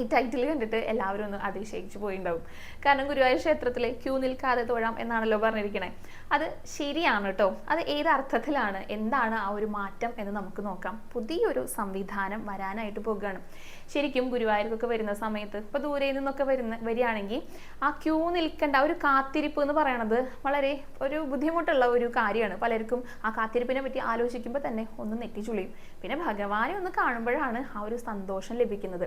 ഈ ടൈറ്റിൽ കണ്ടിട്ട് എല്ലാവരും ഒന്ന് അതിശയിച്ചു പോയിണ്ടാവും. കാരണം ഗുരുവായൂർ ക്ഷേത്രത്തിൽ ക്യൂ നിൽക്കാതെ തൊഴാം എന്നാണല്ലോ പറഞ്ഞിരിക്കണേ. അത് ശരിയാണ് കേട്ടോ അത് ഏത് അർത്ഥത്തിലാണ്? എന്താണ് ആ ഒരു മാറ്റം എന്ന് നമുക്ക് നോക്കാം. പുതിയൊരു സംവിധാനം വരാനായിട്ട് പോകുകയാണ് ശരിക്കും ഗുരുവായൂർക്കൊക്കെ വരുന്ന സമയത്ത് ഇപ്പോൾ ദൂരെ നിന്നൊക്കെ വരുന്ന വരികയാണെങ്കിൽ ആ ക്യൂ നിൽക്കേണ്ട ഒരു കാത്തിരിപ്പ് എന്ന് പറയണത് വളരെ ഒരു ബുദ്ധിമുട്ടുള്ള ഒരു കാര്യമാണ്. പലർക്കും ആ കാത്തിരിപ്പിനെ പറ്റി ആലോചിക്കുമ്പോൾ തന്നെ ഒന്ന് നെറ്റിച്ചുളിയും. പിന്നെ ഭഗവാനെ ഒന്ന് കാണുമ്പോഴാണ് ആ ഒരു സന്തോഷം ലഭിക്കുന്നത്.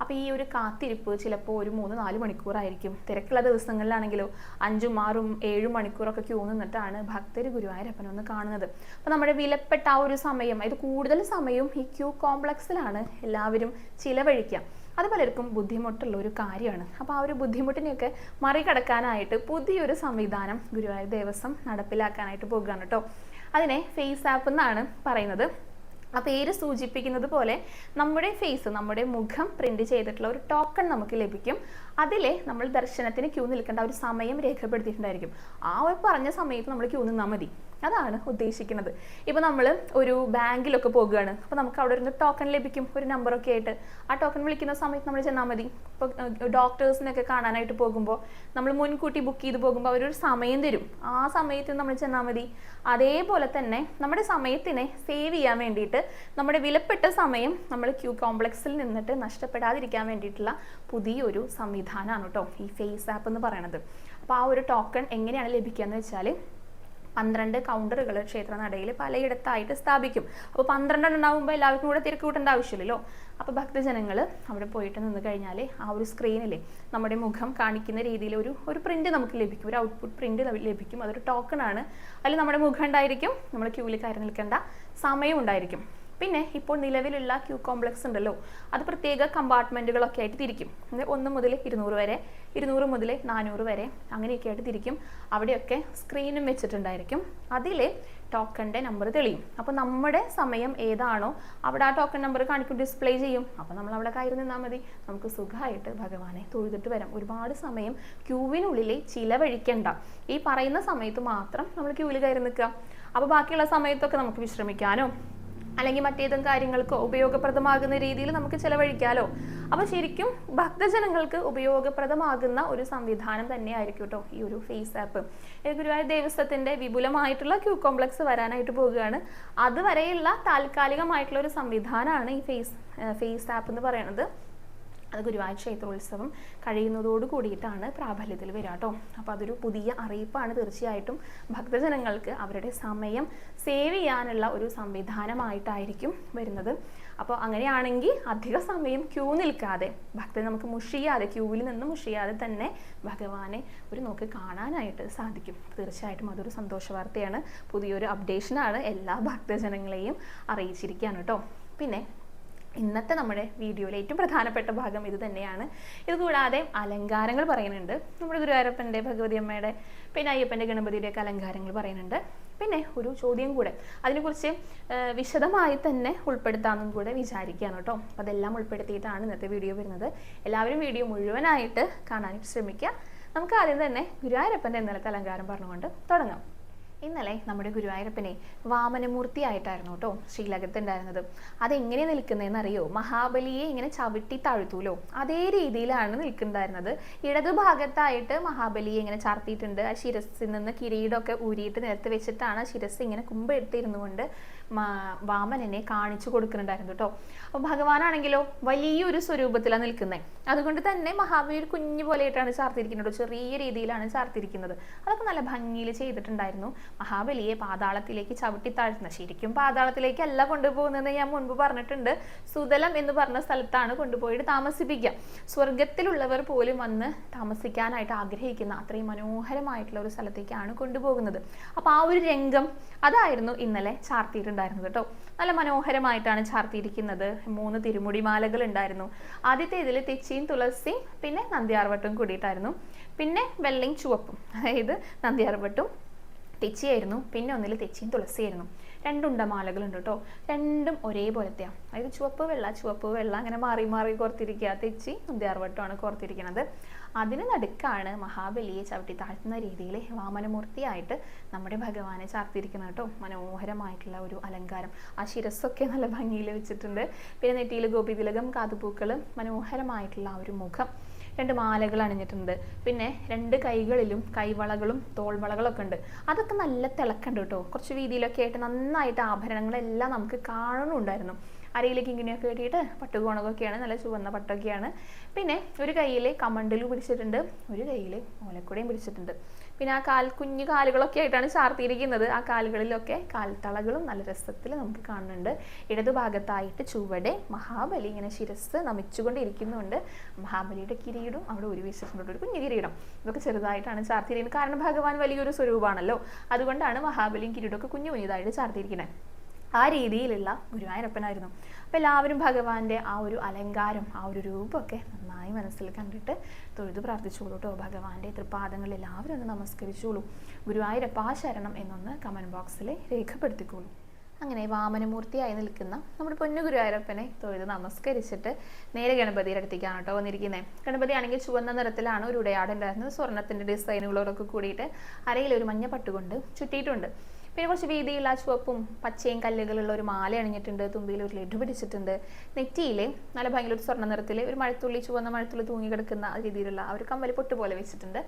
അപ്പോൾ ഈ ഒരു കാത്തിരിപ്പ് ചിലപ്പോൾ ഒരു മൂന്ന് നാല് മണിക്കൂറായിരിക്കും. തിരക്കുള്ള ദിവസങ്ങളിലാണെങ്കിലോ അഞ്ചും ആറും ഏഴും മണിക്കൂറൊക്കെ ക്യൂ നിന്നിട്ടാണ് ഭക്തർ ഗുരുവായൂരപ്പനെ ഒന്ന് കാണുന്നത്. അപ്പോൾ നമ്മുടെ വിലപ്പെട്ട ആ ഒരു സമയം ഇത് കൂടുതൽ സമയവും ഈ ക്യൂ കോംപ്ലക്സിലാണ് എല്ലാവരും ചിലവഴിക്കുക. അത് പലർക്കും ബുദ്ധിമുട്ടുള്ള ഒരു കാര്യമാണ്. അപ്പോൾ ആ ഒരു ബുദ്ധിമുട്ടിനെയൊക്കെ മറികടക്കാനായിട്ട് പുതിയൊരു സംവിധാനം ഗുരുവായൂർ ദേവസ്വം നടപ്പിലാക്കാനായിട്ട് പോകുകയാണ് കേട്ടോ. അതിനെ ഫേസ് ആപ്പ് എന്നാണ് പറയുന്നത്. ആ പേര് സൂചിപ്പിക്കുന്നത് പോലെ നമ്മുടെ ഫേസ് നമ്മുടെ മുഖം പ്രിന്റ് ചെയ്തിട്ടുള്ള ഒരു ടോക്കൺ നമുക്ക് ലഭിക്കും. അതിലെ നമ്മൾ ദർശനത്തിന് ക്യൂ നിൽക്കേണ്ട ഒരു സമയം രേഖപ്പെടുത്തിയിട്ടുണ്ടായിരിക്കും. ആ ഒരു പറഞ്ഞ സമയത്ത് നമ്മൾ ക്യൂ നിന്നാൽ മതി. അതാണ് ഉദ്ദേശിക്കുന്നത്. ഇപ്പോൾ നമ്മൾ ഒരു ബാങ്കിലൊക്കെ പോകുകയാണ് അപ്പോൾ നമുക്ക് അവിടെ ഒരു ടോക്കൺ ലഭിക്കും ഒരു നമ്പറൊക്കെ ആയിട്ട്. ആ ടോക്കൺ വിളിക്കുന്ന സമയത്ത് നമ്മൾ ചെന്നാൽ മതി. ഇപ്പോൾ ഡോക്ടേഴ്സിനൊക്കെ കാണാനായിട്ട് പോകുമ്പോൾ നമ്മൾ മുൻകൂട്ടി ബുക്ക് ചെയ്ത് പോകുമ്പോൾ അവരൊരു സമയം തരും. ആ സമയത്ത് നമ്മൾ ചെന്നാൽ മതി. അതേപോലെ തന്നെ നമ്മുടെ സമയത്തിനെ സേവ് ചെയ്യാൻ വേണ്ടിയിട്ട് നമ്മുടെ വിലപ്പെട്ട സമയം നമ്മൾ ക്യൂ കോംപ്ലക്സിൽ നിന്നിട്ട് നഷ്ടപ്പെടാതിരിക്കാൻ വേണ്ടിയിട്ടുള്ള പുതിയൊരു സംവിധാനമാണ് കേട്ടോ ഈ ഫേസ് ആപ്പ് എന്ന് പറയുന്നത് അപ്പോൾ ആ ഒരു ടോക്കൺ എങ്ങനെയാണ് ലഭിക്കുക എന്ന് വെച്ചാൽ പന്ത്രണ്ട് കൗണ്ടറുകൾ ക്ഷേത്രനടയിൽ പലയിടത്തായിട്ട് സ്ഥാപിക്കും. അപ്പോൾ പന്ത്രണ്ടെണ്ണം ഉണ്ടാകുമ്പോൾ എല്ലാവർക്കും കൂടെ തിരക്ക് കൂട്ടേണ്ട ആവശ്യമില്ലല്ലോ. അപ്പോൾ ഭക്തജനങ്ങൾ അവിടെ പോയിട്ട് നിന്ന് കഴിഞ്ഞാൽ ആ ഒരു സ്ക്രീനിൽ നമ്മുടെ മുഖം കാണിക്കുന്ന രീതിയിൽ ഒരു ഒരു പ്രിന്റ് നമുക്ക് ലഭിക്കും. ഒരു ഔട്ട്പുട്ട് പ്രിന്റ് ലഭിക്കും. അതൊരു ടോക്കൺ ആണ്. അതിൽ നമ്മുടെ മുഖം ഉണ്ടായിരിക്കും. നമ്മൾ ക്യൂവിൽ കയറി നിൽക്കേണ്ട സമയം ഉണ്ടായിരിക്കും. പിന്നെ ഇപ്പോൾ നിലവിലുള്ള ക്യൂ കോംപ്ലക്സ് ഉണ്ടല്ലോ അത് പ്രത്യേക കമ്പാർട്ട്മെന്റുകളൊക്കെ ആയിട്ട് തിരിക്കും. ഒന്ന് മുതൽ ഇരുന്നൂറ് വരെ ഇരുന്നൂറ് മുതൽ നാനൂറ് വരെ അങ്ങനെയൊക്കെ ആയിട്ട് തിരിക്കും. അവിടെയൊക്കെ സ്ക്രീനും വെച്ചിട്ടുണ്ടായിരിക്കും. അതിൽ ടോക്കണിന്റെ നമ്പർ തെളിയും. അപ്പോൾ നമ്മുടെ സമയം ഏതാണോ അവിടെ ആ ടോക്കൺ നമ്പർ കാണിക്കും ഡിസ്പ്ലേ ചെയ്യും. അപ്പോൾ നമ്മൾ അവിടെ കയറി നിന്നാൽ മതി. നമുക്ക് സുഖമായിട്ട് ഭഗവാനെ തൊഴുതിട്ട് വരാം. ഒരുപാട് സമയം ക്യൂവിനുള്ളിൽ ചിലവഴിക്കണ്ട. ഈ പറയുന്ന സമയത്ത് മാത്രം നമ്മൾ ക്യൂവിൽ കയറി നിൽക്കുക. അപ്പോൾ ബാക്കിയുള്ള സമയത്തൊക്കെ നമുക്ക് വിശ്രമിക്കാനോ അല്ലെങ്കിൽ മറ്റേതും കാര്യങ്ങൾക്ക് ഉപയോഗപ്രദമാകുന്ന രീതിയിൽ നമുക്ക് ചിലവഴിക്കാലോ. അപ്പോൾ ശരിക്കും ഭക്തജനങ്ങൾക്ക് ഉപയോഗപ്രദമാകുന്ന ഒരു സംവിധാനം തന്നെയായിരിക്കും കേട്ടോ ഈ ഒരു ഫേസ് ആപ്പ്. ഗുരുവായൂർ ദേവസ്വത്തിന്റെ വിപുലമായിട്ടുള്ള ക്യൂ കോംപ്ലക്സ് വരാനായിട്ട് പോവുകയാണ്. അതുവരെയുള്ള താൽക്കാലികമായിട്ടുള്ള ഒരു സംവിധാനമാണ് ഈ ഫേസ് ഫേസ് ആപ്പ് എന്ന് പറയുന്നത്. അത് ഗുരുവായൂർ ക്ഷേത്രോത്സവം കഴിയുന്നതോട് കൂടിയിട്ടാണ് പ്രാബല്യത്തിൽ വരിക കേട്ടോ. അപ്പോൾ അതൊരു പുതിയ അറിയിപ്പാണ് തീർച്ചയായിട്ടും ഭക്തജനങ്ങൾക്ക് അവരുടെ സമയം സേവ് ചെയ്യാനുള്ള ഒരു സംവിധാനമായിട്ടായിരിക്കും വരുന്നത്. അപ്പോൾ അങ്ങനെയാണെങ്കിൽ അധിക സമയം ക്യൂ നിൽക്കാതെ ഭക്തൻ നമുക്ക് മുഷിയാതെ ക്യൂവിൽ നിന്ന് മുഷിയാതെ തന്നെ ഭഗവാനെ ഒരു നോക്കി കാണാനായിട്ട് സാധിക്കും. തീർച്ചയായിട്ടും അതൊരു സന്തോഷ വാർത്തയാണ്. പുതിയൊരു അപ്ഡേഷനാണ് എല്ലാ ഭക്തജനങ്ങളെയും അറിയിച്ചിരിക്കുകയാണ് കേട്ടോ. പിന്നെ ഇന്നത്തെ നമ്മുടെ വീഡിയോയിലെ ഏറ്റവും പ്രധാനപ്പെട്ട ഭാഗം ഇത് തന്നെയാണ്. ഇത് കൂടാതെ അലങ്കാരങ്ങൾ പറയുന്നുണ്ട്. നമ്മുടെ ഗുരുവായൂരപ്പന്റെ ഭഗവതി അമ്മയുടെ പിന്നെ അയ്യപ്പന്റെ ഗണപതിയുടെയൊക്കെ അലങ്കാരങ്ങൾ പറയുന്നുണ്ട്. പിന്നെ ഒരു ചോദ്യം കൂടെ. അതിനെക്കുറിച്ച് വിശദമായി തന്നെ ഉൾപ്പെടുത്താമെന്നും കൂടെ വിചാരിക്കുകയാണ് കേട്ടോ. അപ്പോൾ അതെല്ലാം ഉൾപ്പെടുത്തിയിട്ടാണ് ഇന്നത്തെ വീഡിയോ വരുന്നത്. എല്ലാവരും വീഡിയോ മുഴുവനായിട്ട് കാണാൻ ശ്രമിക്കുക. നമുക്ക് ആദ്യം തന്നെ ഗുരുവായൂരപ്പന്റെ ഇന്നലത്തെ അലങ്കാരം പറഞ്ഞുകൊണ്ട് തുടങ്ങാം. ഇന്നലെ നമ്മുടെ ഗുരുവായൂരപ്പനെ വാമനമൂർത്തിയായിട്ടായിരുന്നു കേട്ടോ ശ്രീലകത്തുണ്ടായിരുന്നത്. അതെങ്ങനെ നിൽക്കുന്നതെന്ന് അറിയോ മഹാബലിയെ ഇങ്ങനെ ചവിട്ടി താഴ്ത്തൂലോ? അതേ രീതിയിലാണ് നിൽക്കുന്നുണ്ടായിരുന്നത്. ഇടതുഭാഗത്തായിട്ട് മഹാബലിയെ ഇങ്ങനെ ചാർത്തിയിട്ടുണ്ട്. ആ ശിരസിൽ നിന്ന് കിരീടമൊക്കെ ഊരിയിട്ട് നിരത്ത് വെച്ചിട്ടാണ് ശിരസ് ഇങ്ങനെ കുമ്പെടുത്തിരുന്നു കൊണ്ട് വാമനനെ കാണിച്ചു കൊടുക്കുന്നുണ്ടായിരുന്നു കേട്ടോ അപ്പോൾ ഭഗവാനാണെങ്കിലോ വലിയൊരു സ്വരൂപത്തിലാണ് നിൽക്കുന്നത് അതുകൊണ്ട് തന്നെ മഹാബലി ഒരു കുഞ്ഞു പോലെയായിട്ടാണ് ചാർത്തിരിക്കുന്നത് ചെറിയ രീതിയിലാണ് ചാർത്തിരിക്കുന്നത്. അതൊക്കെ നല്ല ഭംഗിയിൽ ചെയ്തിട്ടുണ്ടായിരുന്നു. മഹാബലിയെ പാതാളത്തിലേക്ക് ചവിട്ടി താഴ്ത്തുന്ന ശരിക്കും പാതാളത്തിലേക്കല്ല കൊണ്ടുപോകുന്നതെന്ന് ഞാൻ മുൻപ് പറഞ്ഞിട്ടുണ്ട്. സുതലം എന്ന് പറഞ്ഞ സ്ഥലത്താണ് കൊണ്ടുപോയിട്ട് താമസിപ്പിക്കുക സ്വർഗത്തിലുള്ളവർ പോലും വന്ന് താമസിക്കാനായിട്ട് ആഗ്രഹിക്കുന്ന അത്രയും മനോഹരമായിട്ടുള്ള ഒരു സ്ഥലത്തേക്കാണ് കൊണ്ടുപോകുന്നത്. അപ്പോൾ ആ ഒരു രംഗം അതായിരുന്നു ഇന്നലെ ചാർത്തിയിട്ടുണ്ടായിരുന്നത്. കേട്ടോ. നല്ല മനോഹരമായിട്ടാണ് ചാർത്തിയിരിക്കുന്നത്. മൂന്ന് തിരുമുടിമാലകൾ ഉണ്ടായിരുന്നു ആദ്യത്തെ ഇതിൽ തെച്ചിയും തുളസിയും പിന്നെ നന്ദിയാർവട്ടും കൂടിയിട്ടായിരുന്നു. പിന്നെ വെള്ളയും ചുവപ്പും. അതായത് നന്ദിയാർവട്ടും തെച്ചിയായിരുന്നു. പിന്നെ ഒന്നിൽ തെച്ചിയും തുളസിയായിരുന്നു. രണ്ടുണ്ട മാലകളുണ്ട് കേട്ടോ രണ്ടും ഒരേപോലത്തെയാണ് അതായത് ചുവപ്പ് വെള്ള ചുവപ്പ് വെള്ള അങ്ങനെ മാറി മാറി കോർത്തിരിക്കുക തെച്ചി മുന്തിയാർവട്ടമാണ് കോർത്തിരിക്കുന്നത് അതിന് നടുക്കാണ് മഹാബലിയെ ചവിട്ടി താഴ്ത്തുന്ന രീതിയിൽ വാമനമൂർത്തിയായിട്ട് നമ്മുടെ ഭഗവാനെ ചാർത്തിരിക്കുന്നത് കേട്ടോ മനോഹരമായിട്ടുള്ള ഒരു അലങ്കാരം. ആ ശിരസ്സൊക്കെ നല്ല ഭംഗിയിൽ വെച്ചിട്ടുണ്ട്. പിന്നെ നെറ്റിയിൽ ഗോപിതിലകം കാതുപൂക്കൾ മനോഹരമായിട്ടുള്ള ആ ഒരു മുഖം. രണ്ട് മാലകൾ അണിഞ്ഞിട്ടുണ്ട്. പിന്നെ രണ്ട് കൈകളിലും കൈവളകളും തോൾവളകളൊക്കെ ഉണ്ട്. അതൊക്കെ നല്ല തിളക്കുണ്ട് കേട്ടോ. കുറച്ച് വീതിയിലൊക്കെ ആയിട്ട് നന്നായിട്ട് ആഭരണങ്ങളെല്ലാം നമുക്ക് കാണണമുണ്ടായിരുന്നു അരയിലേക്ക് ഇങ്ങനെയൊക്കെ കെട്ടിയിട്ട് പട്ടുകോണകൊക്കെയാണ് നല്ല ചുവന്ന പട്ടൊക്കെയാണ്. പിന്നെ ഒരു കയ്യിൽ കമണ്ടലും പിടിച്ചിട്ടുണ്ട് ഒരു കയ്യിൽ ഓലക്കുടയും പിടിച്ചിട്ടുണ്ട്. പിന്നെ ആ കാൽ കുഞ്ഞു കാലുകളൊക്കെ ആയിട്ടാണ് ചാർത്തിയിരിക്കുന്നത്. ആ കാലുകളിലൊക്കെ കാൽത്തളകളും നല്ല രസത്തിൽ നമുക്ക് കാണുന്നുണ്ട്. ഇടതുഭാഗത്തായിട്ട് ചുവടെ മഹാബലി ഇങ്ങനെ ശിരസ് നമിച്ചുകൊണ്ടിരിക്കുന്നുണ്ട്. മഹാബലിയുടെ കിരീടം അവിടെ ഒരു വിശേഷമുണ്ട് ഒരു കുഞ്ഞു കിരീടം. ഇതൊക്കെ ചെറുതായിട്ടാണ് ചാർത്തിയിരിക്കുന്നത്. കാരണം ഭഗവാൻ വലിയൊരു സ്വരൂപമാണല്ലോ അതുകൊണ്ടാണ് മഹാബലിയും കിരീടമൊക്കെ കുഞ്ഞു കുഞ്ഞുതായിട്ട് ചാർത്തിയിരിക്കുന്നത്. ആ രീതിയിലുള്ള ഗുരുവായൂരപ്പനായിരുന്നു. അപ്പോൾ എല്ലാവരും ഭഗവാന്റെ ആ ഒരു അലങ്കാരം ആ ഒരു രൂപമൊക്കെ നന്നായി മനസ്സിൽ കണ്ടിട്ട് തൊഴുതു പ്രാർത്ഥിച്ചോളൂ കേട്ടോ ഭഗവാന്റെ തൃപ്പാദങ്ങളിൽ എല്ലാവരും ഒന്ന് നമസ്കരിച്ചോളൂ. ഗുരുവായൂരപ്പ ശരണം എന്നൊന്ന് കമന്റ് ബോക്സിൽ രേഖപ്പെടുത്തിക്കോളൂ. അങ്ങനെ വാമനമൂർത്തിയായി നിൽക്കുന്ന നമ്മുടെ പൊന്നു ഗുരുവായൂരപ്പനെ തൊഴുത് നമസ്കരിച്ചിട്ട് നേരെ ഗണപതിയുടെ അടുത്തേക്കാണ് കേട്ടോ വന്നിരിക്കുന്നത് ഗണപതി ആണെങ്കിൽ ചുവന്ന നിറത്തിലാണ് ഒരു ഉടയാടുണ്ടായിരുന്നത് സ്വർണത്തിന്റെ ഡിസൈനുകളോടൊക്കെ കൂടിയിട്ട് അരയിൽ ഒരു മഞ്ഞ പട്ടുകൊണ്ട് ചുറ്റിയിട്ടുണ്ട്. പിന്നെ കുറച്ച് വീതിയുള്ള ചുവപ്പും പച്ചയും കല്ലുകളുള്ള ഒരു മാല അണിഞ്ഞിട്ടുണ്ട്. തുമ്പിയിൽ ഒരു ലഡു പിടിച്ചിട്ടുണ്ട്. നെറ്റിയിൽ നല്ല ഭയങ്കര ഒരു സ്വർണ നിറത്തിൽ ഒരു മഴത്തുള്ളി ചുവന്ന മഴത്തുള്ളി തൂങ്ങി കിടക്കുന്ന രീതിയിലുള്ള ഒരു കമ്മൽ പൊട്ട് പോലെ വെച്ചിട്ടുണ്ട്.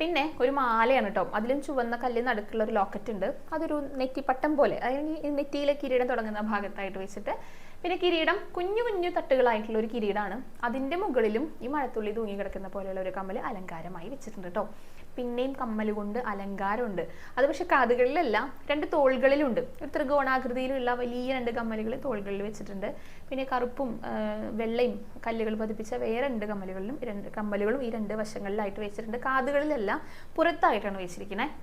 പിന്നെ ഒരു മാലയാണ് കേട്ടോ അതിലും ചുവന്ന കല്ലിൽ നടുക്കുള്ള ഒരു ലോക്കറ്റ് ഉണ്ട്. അതൊരു നെറ്റിപ്പട്ടം പോലെ. അതായത് നെറ്റിയിലെ കിരീടം തുടങ്ങുന്ന ഭാഗത്തായിട്ട് വെച്ചിട്ട്. പിന്നെ കിരീടം കുഞ്ഞു കുഞ്ഞു തട്ടുകളായിട്ടുള്ള ഒരു കിരീടമാണ് അതിന്റെ മുകളിലും ഈ മഴത്തുള്ളി തൂങ്ങി കിടക്കുന്ന പോലെയുള്ള ഒരു കമ്മൽ അലങ്കാരമായി വെച്ചിട്ടുണ്ട് കേട്ടോ പിന്നെയും കമ്മൽ കൊണ്ട് അലങ്കാരമുണ്ട്. അത് പക്ഷെ കാതുകളിലല്ല രണ്ട് തോളുകളിലുണ്ട്. ഒരു ത്രികോണാകൃതിയിലുള്ള വലിയ രണ്ട് കമ്മലുകൾ തോളുകളിൽ വെച്ചിട്ടുണ്ട്. പിന്നെ കറുപ്പും വെള്ളയും കല്ലുകൾ പതിപ്പിച്ച വേറെ രണ്ട് കമ്മലുകളിലും രണ്ട് കമ്മലുകളും ഈ രണ്ട് വശങ്ങളിലായിട്ട് വെച്ചിട്ടുണ്ട്. കാതുകളിലല്ല പുറത്തായിട്ടാണ് വെച്ചിരിക്കുന്നത്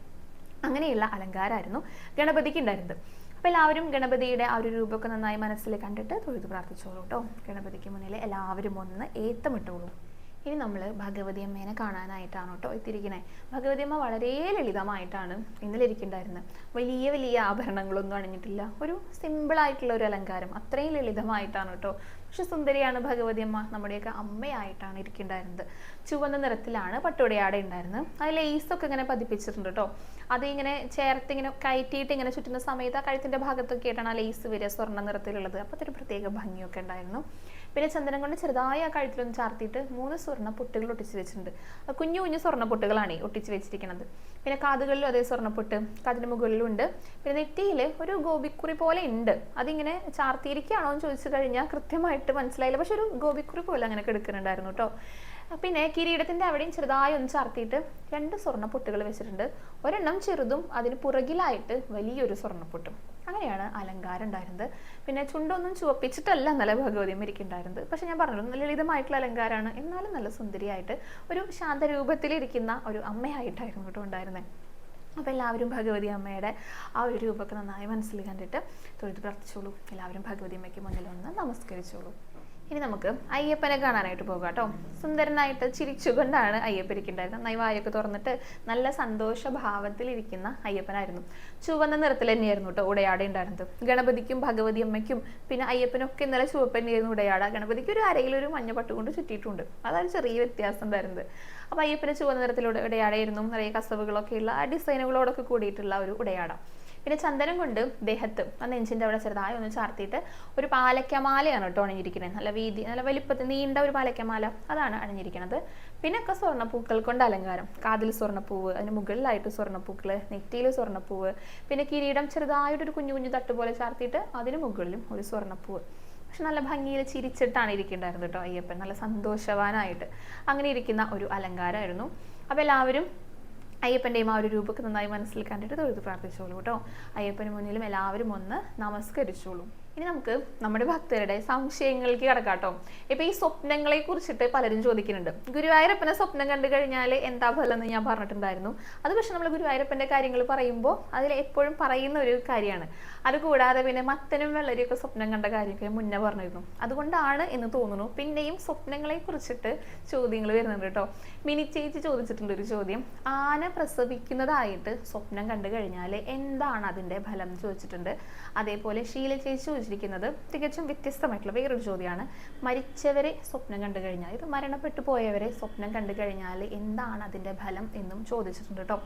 അങ്ങനെയുള്ള അലങ്കാരമായിരുന്നു ഗണപതിക്ക് ഉണ്ടായിരുന്നത്. അപ്പോൾ എല്ലാവരും ഗണപതിയുടെ ആ ഒരു രൂപമൊക്കെ നന്നായി മനസ്സിൽ കണ്ടിട്ട് തൊഴുത് പ്രാർത്ഥിച്ചോളൂ കേട്ടോ. ഗണപതിക്ക് മുന്നിൽ എല്ലാവരും ഒന്ന് ഏത്തമിട്ടോളൂ. ഇനി നമ്മൾ ഭഗവതി അമ്മേനെ കാണാനായിട്ടാണ് കേട്ടോ എത്തിയിരിക്കുന്നത് ഭഗവതി അമ്മ വളരെ ലളിതമായിട്ടാണ് ഇന്നലെ ഇരിക്കുന്നുണ്ടായിരുന്നത് വലിയ വലിയ ആഭരണങ്ങളൊന്നും അണിഞ്ഞിട്ടില്ല. ഒരു സിമ്പിൾ ആയിട്ടുള്ള ഒരു അലങ്കാരം. അത്രയും ലളിതമായിട്ടാണ് കേട്ടോ പക്ഷെ സുന്ദരിയാണ് ഭഗവതി അമ്മ. നമ്മുടെയൊക്കെ അമ്മയായിട്ടാണ് ഇരിക്കുന്നുണ്ടായിരുന്നത് ചുവന്ന നിറത്തിലാണ് പട്ടുടയാട ഉണ്ടായിരുന്നത് അത് ലേസൊക്കെ ഇങ്ങനെ പതിപ്പിച്ചിട്ടുണ്ട് കേട്ടോ അത് ഇങ്ങനെ ചേർത്ത് ഇങ്ങനെ കയറ്റിയിട്ട് ഇങ്ങനെ ചുറ്റുന്ന സമയത്ത് ആ കഴുത്തിന്റെ ഭാഗത്തൊക്കെ ആയിട്ടാണ് ആ ലേസ് വരിക സ്വർണ നിറത്തിലുള്ളത്. അപ്പോൾ അതൊരു പ്രത്യേക ഭംഗിയൊക്കെ ഉണ്ടായിരുന്നു. പിന്നെ ചന്ദനം കൊണ്ട് ചെറുതായി ആ കഴുത്തിലൊന്ന് ചാർത്തിയിട്ട് മൂന്ന് സ്വർണ പൊട്ടുകൾ ഒട്ടിച്ച് വെച്ചിട്ടുണ്ട്. കുഞ്ഞു കുഞ്ഞു സ്വർണ പൊട്ടുകളാണ് ഈ ഒട്ടിച്ച് വെച്ചിരിക്കുന്നത് പിന്നെ കാതുകളിലും അതേ സ്വർണ പൊട്ട് കാതിന് മുകളിലും ഉണ്ട്. പിന്നെ നെറ്റിയിൽ ഒരു ഗോപിക്കുറി പോലെ ഉണ്ട്. അതിങ്ങനെ ചാർത്തിയിരിക്കുകയാണോ എന്ന് ചോദിച്ചു കഴിഞ്ഞാൽ കൃത്യമായിട്ട് മനസ്സിലായില്ല. പക്ഷെ ഒരു ഗോപിക്കുറി പോലെ അങ്ങനെ കെടുക്കുന്നുണ്ടായിരുന്നു കേട്ടോ. പിന്നെ കിരീടത്തിന്റെ അവിടെയും ചെറുതായി ഒന്ന് ചർത്തിയിട്ട് രണ്ട് സ്വർണപ്പൊട്ടുകൾ വെച്ചിട്ടുണ്ട്. ഒരെണ്ണം ചെറുതും അതിന് പുറകിലായിട്ട് വലിയൊരു സ്വർണപ്പൊട്ടും. അങ്ങനെയാണ് അലങ്കാരം ഉണ്ടായിരുന്നത്. പിന്നെ ചുണ്ടൊന്നും ചുവപ്പിച്ചിട്ടല്ല നല്ല ഭഗവതി മരിക്കുണ്ടായിരുന്നത് പക്ഷെ ഞാൻ പറഞ്ഞു ലളിതമായിട്ടുള്ള അലങ്കാരമാണ്. എന്നാലും നല്ല സുന്ദരിയായിട്ട് ഒരു ശാന്തരൂപത്തിലിരിക്കുന്ന ഒരു അമ്മയായിട്ടായിരുന്നു കേട്ടോ ഉണ്ടായിരുന്നത് അപ്പോൾ എല്ലാവരും ഭഗവതി അമ്മയുടെ ആ ഒരു രൂപമൊക്കെ നന്നായി മനസ്സിൽ കണ്ടിട്ട് തൊഴുത് പ്രാർത്ഥിച്ചോളൂ. എല്ലാവരും ഭഗവതി അമ്മയ്ക്ക് മുന്നിൽ ഒന്ന് നമസ്കരിച്ചോളൂ. ഇനി നമുക്ക് അയ്യപ്പനെ കാണാനായിട്ട് പോകാം കേട്ടോ. സുന്ദരനായിട്ട് ചിരിച്ചുകൊണ്ടാണ് അയ്യപ്പൻ ഇരിക്കുന്നുണ്ടായിരുന്നത് നന്നായി വായൊക്കെ തുറന്നിട്ട് നല്ല സന്തോഷ ഭാവത്തിലിരിക്കുന്ന അയ്യപ്പനായിരുന്നു. ചുവന്ന നിറത്തിൽ തന്നെയായിരുന്നു കേട്ടോ ഉടയാട ഉണ്ടായിരുന്നത്. ഗണപതിക്കും ഭഗവതി അമ്മയ്ക്കും പിന്നെ അയ്യപ്പനൊക്കെ ഇന്നലെ ചുവപ്പന്നെയായിരുന്നു ഉടയാട. ഗണപതിക്ക് ഒരു അരയിൽ ഒരു മഞ്ഞ പട്ടുകൊണ്ട് ചുറ്റിയിട്ടുണ്ട്. അതാണ് ചെറിയ വ്യത്യാസം ഉണ്ടായിരുന്നത്. അപ്പോൾ അയ്യപ്പന് ചുവന്ന നിറത്തിലൂടെ ഉടയാടയായിരുന്നു നിറയെ കസവുകളൊക്കെ ഉള്ള ആ ഡിസൈനുകളോടൊക്കെ കൂടിയിട്ടുള്ള ഒരു ഉടയാട. പിന്നെ ചന്ദനം കൊണ്ട് ദേഹത്ത് ആ നെഞ്ചിന്റെ അവിടെ ചെറുതായി ഒന്ന് ചാർത്തിയിട്ട് ഒരു പാലക്കമാലയാണ് കേട്ടോ അണിഞ്ഞിരിക്കുന്നത്. നല്ല വീതി നല്ല വലിപ്പത്തിൽ നീണ്ട ഒരു പാലക്കമാല അതാണ് അണിഞ്ഞിരിക്കുന്നത്. പിന്നെ ഒക്കെ സ്വർണപ്പൂക്കൾ കൊണ്ട് അലങ്കാരം. കാതിൽ സ്വർണപ്പൂവ് അതിന് മുകളിലായിട്ട് സ്വർണപ്പൂക്കൾ നെറ്റിയിൽ സ്വർണപ്പൂവ് പിന്നെ കിരീടം ചെറുതായിട്ടൊരു കുഞ്ഞു കുഞ്ഞു തട്ട് പോലെ ചാർത്തിയിട്ട് അതിന് മുകളിലും ഒരു സ്വർണപ്പൂവ്. പക്ഷെ നല്ല ഭംഗിയിൽ ചിരിച്ചിട്ടാണ് ഇരിക്കേണ്ടായിരുന്നു കേട്ടോ അയ്യപ്പൻ. നല്ല സന്തോഷവാനായിട്ട് അങ്ങനെ ഇരിക്കുന്ന ഒരു അലങ്കാരമായിരുന്നു. അപ്പോൾ എല്ലാവരും അയ്യപ്പന്റെയും ആ ഒരു രൂപമൊക്കെ നന്നായി മനസ്സിൽ കണ്ടിട്ട് തൊഴുത് പ്രാർത്ഥിച്ചോളൂ കേട്ടോ. അയ്യപ്പന് മുന്നിലും എല്ലാവരും ഒന്ന് നമസ്കരിച്ചോളൂ. ഇനി നമുക്ക് നമ്മുടെ ഭക്തരുടെ സംശയങ്ങൾക്ക് കിടക്കാട്ടോ. ഇപ്പൊ ഈ സ്വപ്നങ്ങളെ കുറിച്ചിട്ട് പലരും ചോദിക്കുന്നുണ്ട്. ഗുരുവായൂരപ്പനെ സ്വപ്നം കണ്ടു കഴിഞ്ഞാൽ എന്താ ഫലം എന്ന് ഞാൻ പറഞ്ഞിട്ടുണ്ടായിരുന്നു. അത് പക്ഷെ നമ്മൾ ഗുരുവായൂരപ്പന്റെ കാര്യങ്ങൾ പറയുമ്പോൾ അതിൽ എപ്പോഴും പറയുന്ന ഒരു കാര്യമാണ്. അത് കൂടാതെ പിന്നെ മത്തനും വെള്ളരിയൊക്കെ സ്വപ്നം കണ്ട കാര്യമൊക്കെ മുന്നേ പറഞ്ഞിരുന്നു. അതുകൊണ്ടാണ് എന്ന് തോന്നുന്നു. പിന്നെയും സ്വപ്നങ്ങളെ കുറിച്ചിട്ട് ചോദ്യങ്ങൾ വരുന്നുണ്ട് കേട്ടോ. മിനി ചേച്ചി ചോദിച്ചിട്ടുണ്ട് ഒരു ചോദ്യം. ആന പ്രസവിക്കുന്നതായിട്ട് സ്വപ്നം കണ്ടു കഴിഞ്ഞാൽ എന്താണ് അതിന്റെ ഫലം ചോദിച്ചിട്ടുണ്ട്. അതേപോലെ ശീല ചേച്ചി ചോദിച്ചിരിക്കുന്നത് തികച്ചും വ്യത്യസ്തമായിട്ടുള്ള വേറൊരു ചോദ്യമാണ്. മരിച്ചവരെ സ്വപ്നം കണ്ടു കഴിഞ്ഞാൽ ഇത് മരണപ്പെട്ടു പോയവരെ സ്വപ്നം കണ്ടു കഴിഞ്ഞാൽ എന്താണ് അതിന്റെ ഫലം എന്നും ചോദിച്ചിട്ടുണ്ട് കേട്ടോ.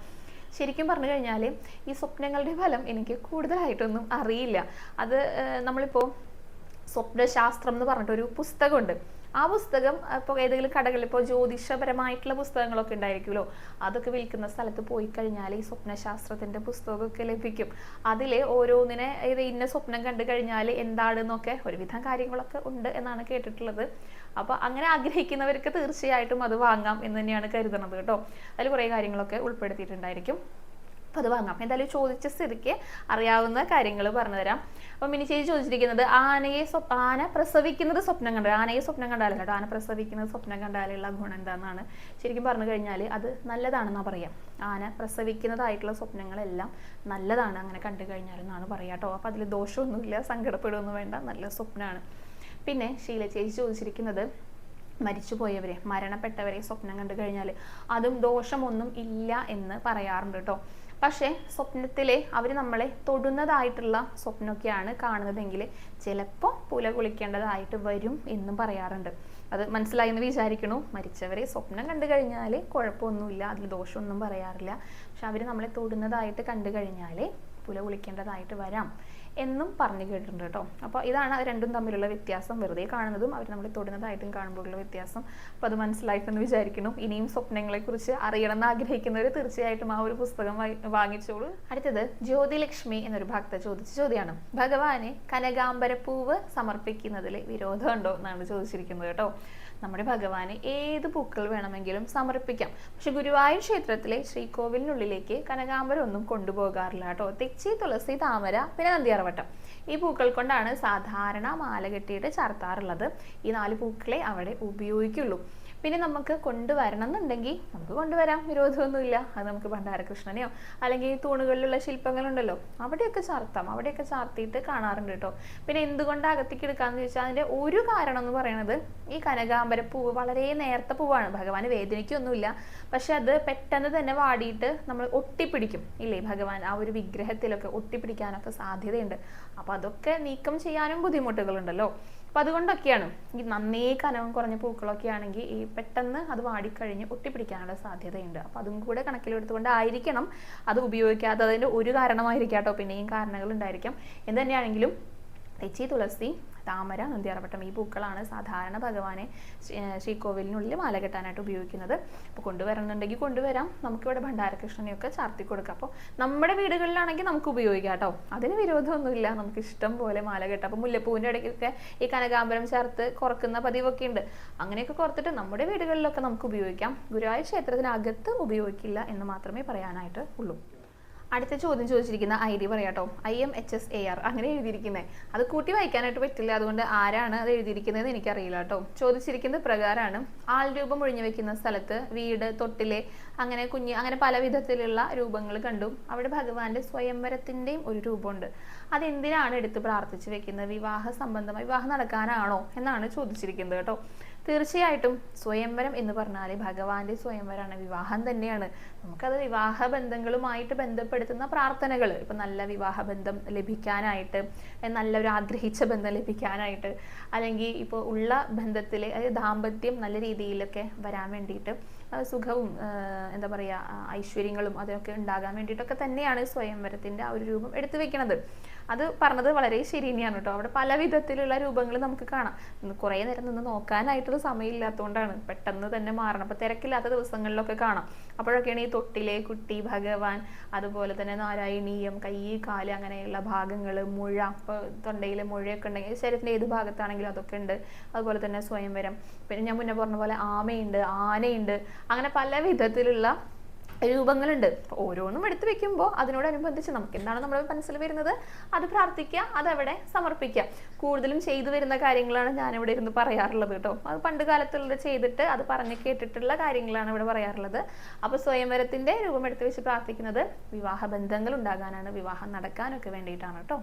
ശരിക്കും പറഞ്ഞു കഴിഞ്ഞാൽ ഈ സ്വപ്നങ്ങളുടെ ഫലം എനിക്ക് കൂടുതലായിട്ടൊന്നും അറിയില്ല. അത് നമ്മളിപ്പോൾ സ്വപ്നശാസ്ത്രം എന്ന് പറഞ്ഞിട്ടൊരു പുസ്തകമുണ്ട്. ആ പുസ്തകം ഇപ്പോൾ ഏതെങ്കിലും കടകളിൽ ഇപ്പോൾ ജ്യോതിഷപരമായിട്ടുള്ള പുസ്തകങ്ങളൊക്കെ ഉണ്ടായിരിക്കുമല്ലോ. അതൊക്കെ വിൽക്കുന്ന സ്ഥലത്ത് പോയി കഴിഞ്ഞാൽ ഈ സ്വപ്നശാസ്ത്രത്തിന്റെ പുസ്തകമൊക്കെ ലഭിക്കും. അതിൽ ഓരോന്നിനെ ഇത് ഇന്ന സ്വപ്നം കണ്ടു കഴിഞ്ഞാൽ എന്താണെന്നൊക്കെ ഒരുവിധം കാര്യങ്ങളൊക്കെ ഉണ്ട് എന്നാണ് കേട്ടിട്ടുള്ളത്. അപ്പോൾ അങ്ങനെ ആഗ്രഹിക്കുന്നവർക്ക് തീർച്ചയായിട്ടും അത് വാങ്ങാം എന്ന് തന്നെയാണ് കരുതുന്നത് കേട്ടോ. അതിൽ കുറേ കാര്യങ്ങളൊക്കെ ഉൾപ്പെടുത്തിയിട്ടുണ്ടായിരിക്കും. അപ്പോൾ അത് വാങ്ങാം. എന്തായാലും ചോദിച്ച സ്ഥിതിക്ക് അറിയാവുന്ന കാര്യങ്ങൾ പറഞ്ഞുതരാം. അപ്പം മിനി ചേച്ചി ചോദിച്ചിരിക്കുന്നത് ആനയെ സ്വപ് ആന പ്രസവിക്കുന്നത് സ്വപ്നം കണ്ടാൽ ആനയെ സ്വപ്നം കണ്ടാലല്ല കേട്ടോ? ആന പ്രസവിക്കുന്നത് സ്വപ്നം കണ്ടാലുള്ള ഗുണം എന്താണെന്നാണ് ശരിക്കും പറഞ്ഞു കഴിഞ്ഞാൽ അത് നല്ലതാണെന്നാണ് പറയാം. ആന പ്രസവിക്കുന്നതായിട്ടുള്ള സ്വപ്നങ്ങളെല്ലാം നല്ലതാണ് അങ്ങനെ കണ്ടു കഴിഞ്ഞാലെന്നാണ് പറയാം കേട്ടോ. അപ്പോൾ അതിൽ ദോഷമൊന്നുമില്ല സങ്കടപ്പെടുകയൊന്നും വേണ്ട നല്ല സ്വപ്നമാണ് പിന്നെ ശീല ചേച്ചി ചോദിച്ചിരിക്കുന്നത് മരിച്ചുപോയവരെ മരണപ്പെട്ടവരെ സ്വപ്നം കണ്ടു കഴിഞ്ഞാൽ അതും ദോഷമൊന്നും ഇല്ല എന്ന് പറയാറുണ്ട് കേട്ടോ. പക്ഷേ സ്വപ്നത്തിൽ അവർ നമ്മളെ തൊടുന്നതായിട്ടുള്ള സ്വപ്നമൊക്കെയാണ് കാണുന്നതെങ്കിൽ ചിലപ്പോൾ പുല കുളിക്കേണ്ടതായിട്ട് വരും എന്നും പറയാറുണ്ട്. അത് മനസ്സിലായി എന്ന് വിചാരിക്കണു. മരിച്ചവരെ സ്വപ്നം കണ്ടു കഴിഞ്ഞാൽ കുഴപ്പമൊന്നുമില്ല അതിൽ ദോഷമൊന്നും പറയാറില്ല. പക്ഷെ അവർ നമ്മളെ തൊടുന്നതായിട്ട് കണ്ടു കഴിഞ്ഞാൽ പുല കുളിക്കേണ്ടതായിട്ട് വരാം എന്നും പറഞ്ഞു കേട്ടിട്ടുണ്ട് കേട്ടോ. അപ്പോൾ ഇതാണ് രണ്ടും തമ്മിലുള്ള വ്യത്യാസം. വെറുതെ കാണുന്നതും അവർ നമ്മൾ തൊടുന്നതായിട്ടും കാണുമ്പോഴുള്ള വ്യത്യാസം. അപ്പോൾ അത് മനസ്സിലായിട്ടെന്ന് വിചാരിക്കുന്നു. ഇനിയും സ്വപ്നങ്ങളെക്കുറിച്ച് അറിയണം എന്ന് ആഗ്രഹിക്കുന്നവർ തീർച്ചയായിട്ടും ആ ഒരു പുസ്തകം വാങ്ങിച്ചോളൂ. അടുത്തത് ജ്യോതിലക്ഷ്മി എന്നൊരു ഭക്ത ചോദിച്ച ചോദ്യമാണ് ഭഗവാനെ കനകാംബരപ്പൂവ് സമർപ്പിക്കുന്നതിൽ വിരോധമുണ്ടോ എന്നാണ് ചോദിച്ചിരിക്കുന്നത് കേട്ടോ. നമ്മുടെ ഭഗവാന് ഏത് പൂക്കൾ വേണമെങ്കിലും സമർപ്പിക്കാം. പക്ഷെ ഗുരുവായൂർ ക്ഷേത്രത്തിലെ ശ്രീകോവിലിനുള്ളിലേക്ക് കനകാംബരം ഒന്നും കൊണ്ടുപോകാറില്ല കേട്ടോ. തെച്ചി തുളസി താമര പിന്നെ നന്ദിയാർവട്ടം. ഈ പൂക്കൾ കൊണ്ടാണ് സാധാരണ മാല കെട്ടിയിട്ട് ചാർത്താറുള്ളത്. ഈ നാല് പൂക്കളെ അവിടെ ഉപയോഗിക്കുള്ളൂ. പിന്നെ നമുക്ക് കൊണ്ടുവരണം എന്നുണ്ടെങ്കിൽ നമുക്ക് കൊണ്ടുവരാം. വിരോധമൊന്നുമില്ല. അത് നമുക്ക് ഭണ്ഡാരകൃഷ്ണനെയോ അല്ലെങ്കിൽ തൂണുകളിലുള്ള ശില്പങ്ങളുണ്ടല്ലോ. അവിടെയൊക്കെ ചാർത്താം. അവിടെയൊക്കെ ചാർത്തിയിട്ട് കാണാറുണ്ട് കേട്ടോ. പിന്നെ എന്തുകൊണ്ട് അകത്തേക്ക് എടുക്കാന്ന് ചോദിച്ചാൽ അതിന്റെ ഒരു കാരണം എന്ന് പറയുന്നത് ഈ കനകാംബര പൂവ് വളരെ നേരത്തെ പൂവാണ്. ഭഗവാന് വേദനയ്ക്കൊന്നുമില്ല. പക്ഷെ അത് പെട്ടെന്ന് തന്നെ വാടിയിട്ട് നമ്മൾ ഒട്ടിപ്പിടിക്കും. ഇല്ലേ ഭഗവാൻ? ആ ഒരു വിഗ്രഹത്തിലൊക്കെ ഒട്ടിപ്പിടിക്കാനൊക്കെ സാധ്യതയുണ്ട്. അപ്പൊ അതൊക്കെ നീക്കം ചെയ്യാനും ബുദ്ധിമുട്ടുകളുണ്ടല്ലോ. അപ്പൊ അതുകൊണ്ടൊക്കെയാണ് ഈ നന്നേ കനവും കുറഞ്ഞ പൂക്കളൊക്കെ ആണെങ്കിൽ ഈ പെട്ടെന്ന് അത് വാടിക്കഴിഞ്ഞ് ഒട്ടിപ്പിടിക്കാനുള്ള സാധ്യതയുണ്ട്. അപ്പൊ അതും കൂടെ കണക്കിലെടുത്തുകൊണ്ട് ആയിരിക്കണം അത് ഉപയോഗിക്കാത്തതിന്റെ ഒരു കാരണമായിരിക്കാം കേട്ടോ. പിന്നെയും കാരണങ്ങൾ ഉണ്ടായിരിക്കാം. എന്ത് തന്നെയാണെങ്കിലും തെച്ചി തുളസി താമര നന്ദിയാർവട്ടം ഈ പൂക്കളാണ് സാധാരണ ഭഗവാനെ ശ്രീകോവിലിനുള്ളിൽ മാല കെട്ടാനായിട്ട് ഉപയോഗിക്കുന്നത്. അപ്പോൾ കൊണ്ടുവരണമെന്നുണ്ടെങ്കിൽ കൊണ്ടുവരാം. നമുക്കിവിടെ ഭണ്ഡാരകൃഷ്ണനെയൊക്കെ ചാർത്തി കൊടുക്കാം. അപ്പോൾ നമ്മുടെ വീടുകളിലാണെങ്കിൽ നമുക്ക് ഉപയോഗിക്കാം കേട്ടോ. അതിന് വിരോധമൊന്നുമില്ല. നമുക്ക് ഇഷ്ടം പോലെ മാല കെട്ടാം. അപ്പോൾ മുല്ലപ്പൂവിന്റെ ഇടയ്ക്കൊക്കെ ഈ കനകാമ്പരം ചേർത്ത് കുറക്കുന്ന പതിവൊക്കെ ഉണ്ട്. അങ്ങനെയൊക്കെ കുറത്തിട്ട് നമ്മുടെ വീടുകളിലൊക്കെ നമുക്ക് ഉപയോഗിക്കാം. ഗുരുവായൂർ ക്ഷേത്രത്തിനകത്ത് ഉപയോഗിക്കില്ല എന്ന് മാത്രമേ പറയാനായിട്ട് ഉള്ളൂ. അടുത്ത ചോദ്യം ചോദിച്ചിരിക്കുന്ന ഐ ഡി പറയാട്ടോ I M H S A R. അങ്ങനെ എഴുതിയിരിക്കുന്നത് അത് കൂട്ടി വായിക്കാനായിട്ട് പറ്റില്ല. അതുകൊണ്ട് ആരാണ് അത് എഴുതിയിരിക്കുന്നത് എനിക്കറിയില്ല കേട്ടോ. ചോദിച്ചിരിക്കുന്നത് പ്രകാരമാണ് ആൾ രൂപം ഒഴിഞ്ഞു വെക്കുന്ന സ്ഥലത്ത് വീട് തൊട്ടിലെ അങ്ങനെ കുഞ്ഞ് അങ്ങനെ പല വിധത്തിലുള്ള രൂപങ്ങൾ കണ്ടു. അവിടെ ഭഗവാന്റെ സ്വയംവരത്തിന്റെയും ഒരു രൂപമുണ്ട്. അതെന്തിനാണ് എടുത്ത് പ്രാർത്ഥിച്ചു വെക്കുന്നത്? വിവാഹ സംബന്ധമായി വിവാഹം നടക്കാനാണോ? എന്നാണ് ചോദിച്ചിരിക്കുന്നത് കേട്ടോ. തീർച്ചയായിട്ടും സ്വയംവരം എന്ന് പറഞ്ഞാൽ ഭഗവാന്റെ സ്വയംവരമാണ് വിവാഹം തന്നെയാണ്. നമുക്കത് വിവാഹ ബന്ധങ്ങളുമായിട്ട് ബന്ധപ്പെടുത്തുന്ന പ്രാർത്ഥനകൾ ഇപ്പം നല്ല വിവാഹ ബന്ധം ലഭിക്കാനായിട്ട് നല്ലൊരു ആഗ്രഹിച്ച ബന്ധം ലഭിക്കാനായിട്ട് അല്ലെങ്കിൽ ഇപ്പോൾ ഉള്ള ബന്ധത്തിൽ അതായത് ദാമ്പത്യം നല്ല രീതിയിലൊക്കെ വരാൻ വേണ്ടിയിട്ട് സുഖവും എന്താ പറയുക ഐശ്വര്യങ്ങളും അതൊക്കെ ഉണ്ടാകാൻ വേണ്ടിയിട്ടൊക്കെ തന്നെയാണ് സ്വയംവരത്തിന്റെ ആ ഒരു രൂപം എടുത്തു വെക്കുന്നത് അത് പറഞ്ഞത് വളരെ ശരി തന്നെയാണ് കേട്ടോ. അവിടെ പല വിധത്തിലുള്ള രൂപങ്ങൾ നമുക്ക് കാണാം. കുറെ നേരം നിന്ന് നോക്കാനായിട്ടുള്ള സമയമില്ലാത്തതുകൊണ്ടാണ് പെട്ടെന്ന് തന്നെ മാറണം. അപ്പോൾ തിരക്കില്ലാത്ത ദിവസങ്ങളിലൊക്കെ കാണാം. അപ്പോഴൊക്കെയാണ് ഈ തൊട്ടിലെ കുട്ടി ഭഗവാൻ അതുപോലെ തന്നെ നാരായണീയം കൈ കാൽ അങ്ങനെയുള്ള ഭാഗങ്ങൾ മുഴ ഇപ്പോൾ തൊണ്ടയിലെ മുഴയൊക്കെ ഉണ്ടെങ്കിൽ ശരീരത്തിന്റെ ഏത് ഭാഗത്താണെങ്കിലും അതൊക്കെ ഉണ്ട്. അതുപോലെ തന്നെ സ്വയംവരം. പിന്നെ ഞാൻ മുന്നേ പറഞ്ഞ പോലെ ആമയുണ്ട് ആനയുണ്ട്. അങ്ങനെ പല വിധത്തിലുള്ള രൂപങ്ങളുണ്ട്. ഓരോന്നും എടുത്തു വെക്കുമ്പോൾ അതിനോടനുബന്ധിച്ച് നമുക്ക് എന്താണ് നമ്മുടെ മനസ്സിൽ വരുന്നത്? അത് പ്രാർത്ഥിക്കുക അതവിടെ സമർപ്പിക്കുക. കൂടുതലും ചെയ്തു വരുന്ന കാര്യങ്ങളാണ് ഞാനിവിടെ ഇരുന്ന് പറയാറുള്ളത് കേട്ടോ. അത് പണ്ട് കാലത്തുള്ളത് ചെയ്തിട്ട് അത് പറഞ്ഞു കേട്ടിട്ടുള്ള കാര്യങ്ങളാണ് ഇവിടെ പറയാറുള്ളത്. അപ്പോൾ സ്വയംവരത്തിന്റെ രൂപം എടുത്തു വെച്ച് പ്രാർത്ഥിക്കുന്നത് വിവാഹ ബന്ധങ്ങൾ ഉണ്ടാകാനാണ് വിവാഹം നടക്കാനൊക്കെ വേണ്ടിയിട്ടാണ് കേട്ടോ.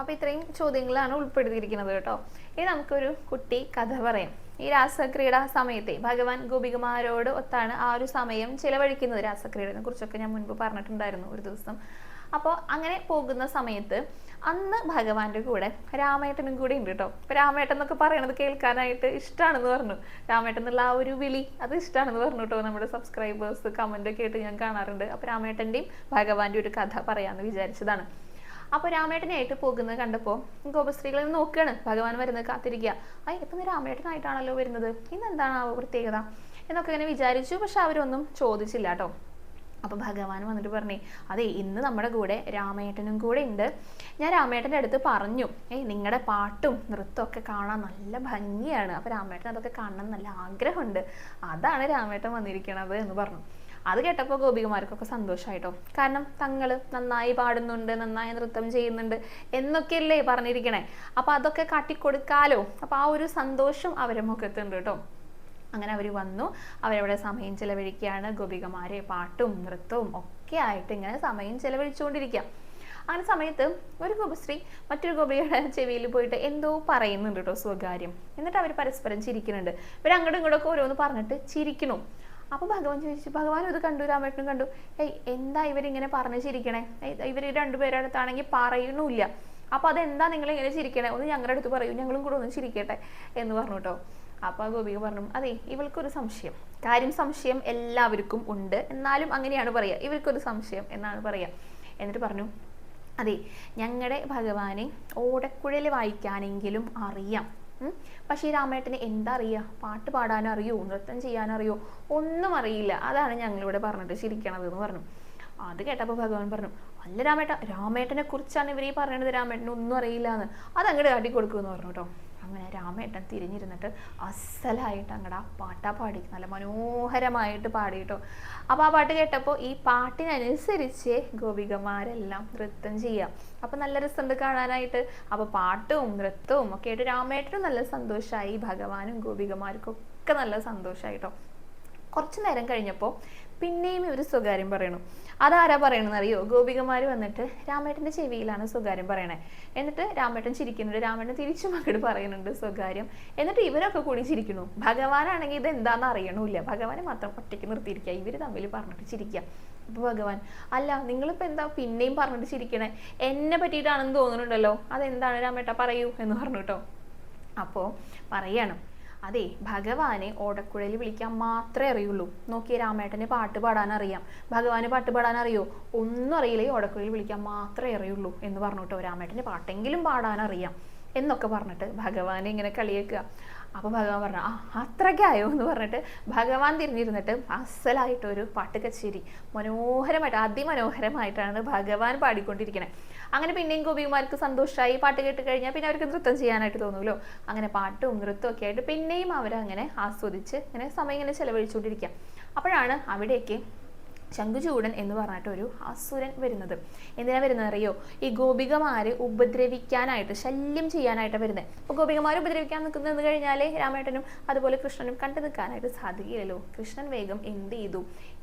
അപ്പോൾ ഇത്രയും ചോദ്യങ്ങളാണ് ഉൾപ്പെടുത്തിയിരിക്കുന്നത് കേട്ടോ. ഇനി നമുക്കൊരു കുട്ടി കഥ പറയാം. ഈ രാസക്രീഡ സമയത്തെ ഭഗവാൻ ഗോപികുമാരോട് ഒത്താണ് ആ ഒരു സമയം ചിലവഴിക്കുന്നത്. രാസക്രീഡനെ കുറിച്ചൊക്കെ ഞാൻ മുൻപ് പറഞ്ഞിട്ടുണ്ടായിരുന്നു ഒരു ദിവസം. അപ്പോൾ അങ്ങനെ പോകുന്ന സമയത്ത് അന്ന് ഭഗവാന്റെ കൂടെ രാമേട്ടനും കൂടെ ഉണ്ട് കേട്ടോ ഇപ്പൊ രാമേട്ടൻ എന്നൊക്കെ പറയണത് കേൾക്കാനായിട്ട് ഇഷ്ടമാണെന്ന് പറഞ്ഞു. രാമേട്ടൻ എന്നുള്ള ആ ഒരു വിളി അത് ഇഷ്ടമാണെന്ന് പറഞ്ഞു കേട്ടോ നമ്മുടെ സബ്സ്ക്രൈബേഴ്സ് കമന്റ് ഒക്കെ ആയിട്ട് ഞാൻ കാണാറുണ്ട്. അപ്പൊ രാമേട്ടന്റെയും ഭഗവാന്റെ ഒരു കഥ പറയാന്ന് വിചാരിച്ചതാണ്. അപ്പോൾ രാമേട്ടനായിട്ട് പോകുന്നത് കണ്ടപ്പോൾ ഗോപസ്ത്രീകൾ നോക്കുകയാണ് ഭഗവാൻ വരുന്നത് കാത്തിരിക്കുക ആ ഇപ്പം രാമേട്ടനായിട്ടാണല്ലോ വരുന്നത്. ഇന്ന് എന്താണ് ആ പ്രത്യേകത? എന്നൊക്കെ ഇങ്ങനെ വിചാരിച്ചു. പക്ഷെ അവരൊന്നും ചോദിച്ചില്ല കേട്ടോ അപ്പോൾ ഭഗവാൻ വന്നിട്ട് പറഞ്ഞേ അതെ ഇന്ന് നമ്മുടെ കൂടെ രാമേട്ടനും കൂടെ ഉണ്ട്. ഞാൻ രാമേട്ടന്റെ അടുത്ത് പറഞ്ഞു. ഏയ് നിങ്ങളുടെ പാട്ടും നൃത്തവും ഒക്കെ കാണാൻ നല്ല ഭംഗിയാണ്. അപ്പോൾ രാമേട്ടൻ അതൊക്കെ കാണണം നല്ല ആഗ്രഹമുണ്ട്. അതാണ് രാമേട്ടൻ വന്നിരിക്കണത് എന്ന് പറഞ്ഞു. അത് കേട്ടപ്പോൾ ഗോപികുമാർക്കൊക്കെ സന്തോഷമായിട്ടോ കാരണം തങ്ങൾ നന്നായി പാടുന്നുണ്ട് നന്നായി നൃത്തം ചെയ്യുന്നുണ്ട് എന്നൊക്കെയല്ലേ പറഞ്ഞിരിക്കണേ. അപ്പോൾ അതൊക്കെ കാട്ടിക്കൊടുക്കാലോ. അപ്പോൾ ആ ഒരു സന്തോഷം അവരെ മുഖത്തുണ്ട് കേട്ടോ. അങ്ങനെ അവർ വന്നു. അവരവിടെ സമയം ചിലവഴിക്കുകയാണ്. ഗോപികമാരെ പാട്ടും നൃത്തവും ഒക്കെ ആയിട്ട് ഇങ്ങനെ സമയം ചിലവഴിച്ചുകൊണ്ടിരിക്കുക അങ്ങനെ സമയത്ത് ഒരു ഗോപശ്രീ മറ്റൊരു ഗോപിയുടെ ചെവിയിൽ പോയിട്ട് എന്തോ പറയുന്നുണ്ട് കേട്ടോ സ്വകാര്യം. എന്നിട്ട് അവർ പരസ്പരം ചിരിക്കുന്നുണ്ട്. ഇവർ അങ്ങോട്ടും ഇങ്ങോട്ടൊക്കെ ഓരോന്ന് പറഞ്ഞിട്ട് ചിരിക്കണു അപ്പൊ ഭഗവാൻ ചോദിച്ചു ഭഗവാൻ ഇത് കണ്ടു രാമേട്ടനും കണ്ടു. ഏയ് എന്താ ഇവരിങ്ങനെ പറഞ്ഞു ചിരിക്കണേ? ഇവർ രണ്ടുപേരുടെ അടുത്താണെങ്കിൽ പറയണില്ല അപ്പൊ അതെന്താ നിങ്ങൾ ഇങ്ങനെ ചിരിക്കണേ? ഒന്ന് ഞങ്ങളുടെ അടുത്ത് പറയൂ ഞങ്ങളും കൂടെ ഒന്ന് ചിരിക്കട്ടെ എന്ന് പറഞ്ഞു കേട്ടോ അപ്പോൾ ഗോപിക പറഞ്ഞു അതെ ഇവൾക്കൊരു സംശയം. കാര്യം സംശയം എല്ലാവർക്കും ഉണ്ട്. എന്നാലും അങ്ങനെയാണ് പറയുക ഇവർക്കൊരു സംശയം എന്നാണ് പറയുക എന്നിട്ട് പറഞ്ഞു അതെ ഞങ്ങളുടെ ഭഗവാനെ ഓടക്കുഴൽ വായിക്കാനെങ്കിലും അറിയാം. പക്ഷേ ഈ രാമേട്ടന് എന്താ അറിയുക പാട്ട് പാടാനോ അറിയോ? നൃത്തം ചെയ്യാനോ അറിയോ? ഒന്നും അറിയില്ല. അതാണ് ഞങ്ങളിവിടെ പറഞ്ഞിട്ട് ചിരിക്കണത് എന്ന് പറഞ്ഞു. അത് കേട്ടപ്പോൾ ഭഗവാൻ പറഞ്ഞു അല്ല രാമേട്ട രാമേട്ടനെ കുറിച്ചാണ് ഇവർ ഈ പറയണത്? രാമേട്ടന് ഒന്നും അറിയില്ല എന്ന് അത് അങ്ങോട്ട് കാട്ടി കൊടുക്കുമെന്ന് പറഞ്ഞു കേട്ടോ. അങ്ങനെ രാമേട്ടൻ തിരിഞ്ഞിരുന്നിട്ട് അസലായിട്ട് അങ്ങടെ ആ പാട്ടാ പാടി നല്ല മനോഹരമായിട്ട് പാടിയിട്ടോ. അപ്പൊ അപ്പോൾ ആ പാട്ട് കേട്ടപ്പോൾ ഈ പാട്ടിനനുസരിച്ച് ഗോപികമാരെല്ലാം നൃത്തം ചെയ്യാം. അപ്പോൾ നല്ല രസമുണ്ട് കാണാനായിട്ട്. അപ്പോൾ പാട്ടും നൃത്തവും ഒക്കെ ആയിട്ട് രാമേട്ടനും നല്ല സന്തോഷമായി ഭഗവാനും ഗോപികമാർക്കും ഒക്കെ നല്ല സന്തോഷമായിട്ടോ കുറച്ച് നേരം കഴിഞ്ഞപ്പോൾ പിന്നെയും ഇവർ സ്വകാര്യം പറയണു. അതാരാ പറയണെന്ന് അറിയോ ഗോപികമാർ വന്നിട്ട് രാമേട്ടന്റെ ചെവിയിലാണ് സ്വകാര്യം പറയണേ. എന്നിട്ട് രാമേട്ടൻ ചിരിക്കുന്നുണ്ട്. രാമേട്ടൻ തിരിച്ചും അങ്ങോട്ട് പറയുന്നുണ്ട് സ്വകാര്യം. എന്നിട്ട് ഇവരൊക്കെ കൂടി ചിരിക്കുന്നു. ഭഗവാനാണെങ്കിൽ ഇത് എന്താണെന്ന് അറിയണമില്ല ഭഗവാനെ മാത്രം ഒറ്റയ്ക്ക് നിർത്തിയിരിക്കുക. ഇവർ തമ്മിൽ പറഞ്ഞിട്ട് ചിരിക്കുക. അപ്പോൾ ഭഗവാൻ അല്ല നിങ്ങളിപ്പോൾ എന്താ പിന്നെയും പറഞ്ഞിട്ട് ചിരിക്കണേ? എന്നെ പറ്റിയിട്ടാണെന്ന് തോന്നുന്നുണ്ടല്ലോ. അതെന്താണ് രാമേട്ട പറയൂ എന്ന് പറഞ്ഞു കേട്ടോ അപ്പോൾ പറയാണ്. അതെ ഭഗവാനെ ഓടക്കുഴലിൽ വിളിക്കാൻ മാത്രമേ അറിയുള്ളൂ. നോക്കിയ രാമേട്ടന് പാട്ട് പാടാൻ അറിയാം. ഭഗവാന് പാട്ട് പാടാൻ അറിയോ? ഒന്നും അറിയില്ല ഈ വിളിക്കാൻ മാത്രമേ അറിയുള്ളൂ എന്ന് പറഞ്ഞു കേട്ടോ രാമേട്ടന് പാട്ടെങ്കിലും പാടാൻ അറിയാം എന്നൊക്കെ പറഞ്ഞിട്ട് ഭഗവാനെ ഇങ്ങനെ കളിയേക്കുക. അപ്പോൾ ഭഗവാൻ പറഞ്ഞു ആ അത്രയ്ക്കായോ എന്ന് പറഞ്ഞിട്ട് ഭഗവാൻ തിരിഞ്ഞിരുന്നിട്ട് അസലായിട്ടൊരു പാട്ട് കച്ചേരി. മനോഹരമായിട്ട് അതിമനോഹരമായിട്ടാണ് ഭഗവാൻ പാടിക്കൊണ്ടിരിക്കുന്നത് അങ്ങനെ പിന്നെയും ഗോപികുമാർക്ക് സന്തോഷമായി പാട്ട് കേട്ട് കഴിഞ്ഞാൽ പിന്നെ അവർക്ക് നൃത്തം ചെയ്യാനായിട്ട് തോന്നുമല്ലോ അങ്ങനെ പാട്ടും നൃത്തവും ഒക്കെ ആയിട്ട് പിന്നെയും അവരങ്ങനെ ആസ്വദിച്ച് ഇങ്ങനെ സമയം ഇങ്ങനെ ചെലവഴിച്ചുകൊണ്ടിരിക്കുക അപ്പോഴാണ് അവിടേക്ക് ശംഖുചൂടൻ എന്ന് പറഞ്ഞിട്ട് ഒരു അസുരൻ വരുന്നത്. എന്തിനാ വരുന്നത് അറിയോ? ഈ ഗോപികമാര് ഉപദ്രവിക്കാനായിട്ട് ശല്യം ചെയ്യാനായിട്ട് വരുന്നത് അപ്പോൾ ഗോപികമാരെ ഉപദ്രവിക്കാൻ നിൽക്കുന്നത് കഴിഞ്ഞാൽ രാമേട്ടനും അതുപോലെ കൃഷ്ണനും കണ്ടു നിൽക്കാനായിട്ട് സാധിക്കില്ലല്ലോ കൃഷ്ണൻ വേഗം എന്ത് ചെയ്തു?